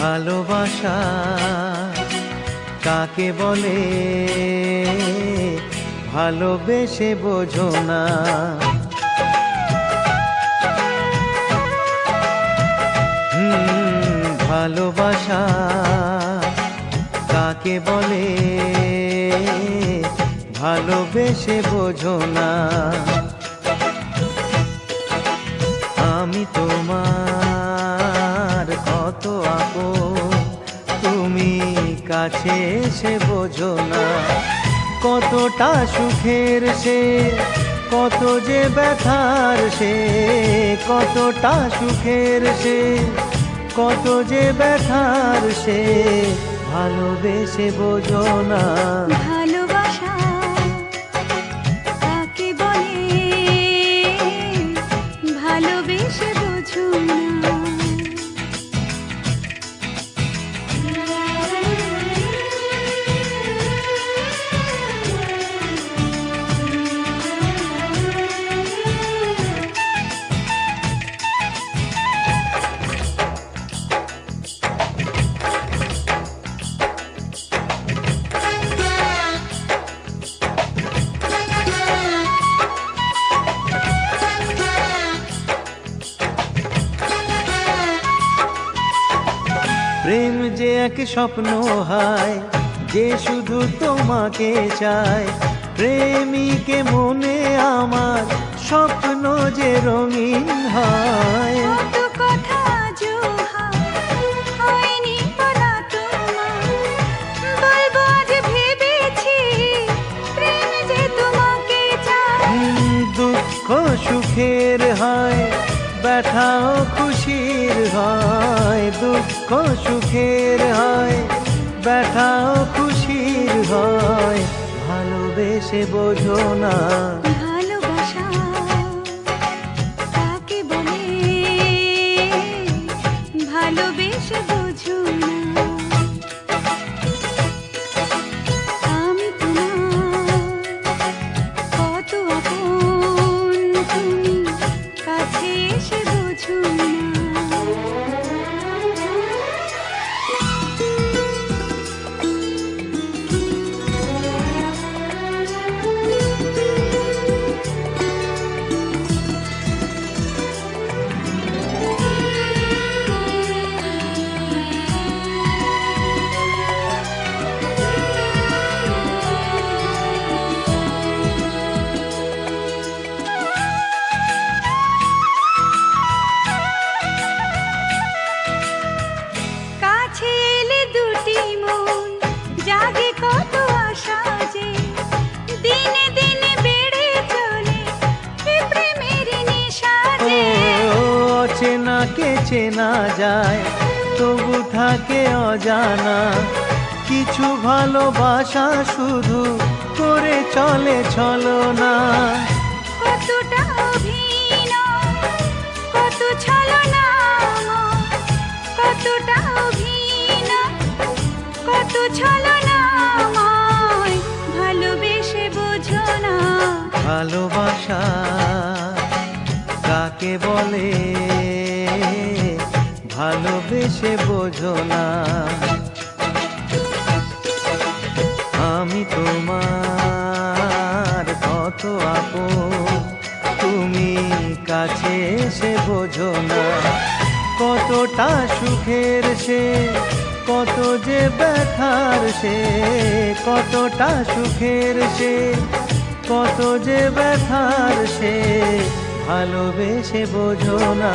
ভালোবাসা কাকে বলে? ভালোবেসে বোঝো না। ভালোবাসা কাকে বলে? ভালোবেসে বোঝো না। আমি তোমার কত আপন, তুমি কাছে এসে বোঝো না। কতটা সুখের সে, কত যে ব্যথার সে, কতটা সুখের সে, কত যে ব্যথার সে, ভালোবেসে বোঝো না। এক স্বপ্ন হয় যে শুধু তোমাকে চায়। প্রেমিকে মনে আমার স্বপ্ন যে রঙিন হয়। সুখের হয় ব্যথাও খুশির হয় দুঃখ সুখের হয় ব্যথাও খুশির হয় ভালোবেসে বোঝো না। চেনাকে চেনা যায় তবু থাকে অজানা। কিছু ভালোবাসা শুধু করে চলে চলো না কতটা কত কতটা কত ভালোবেসে বোঝো না। ভালোবাসা কাকে বলে? ভালোবেসে বোঝো না। আমি তোমার কত আপন, তুমি কাছে এসে বোঝো না। কতটা সুখের সে, কত যে ব্যথার সে, কতটা সুখের সে, কত যে ব্যথার সে, ভালোবেসে বোঝো না।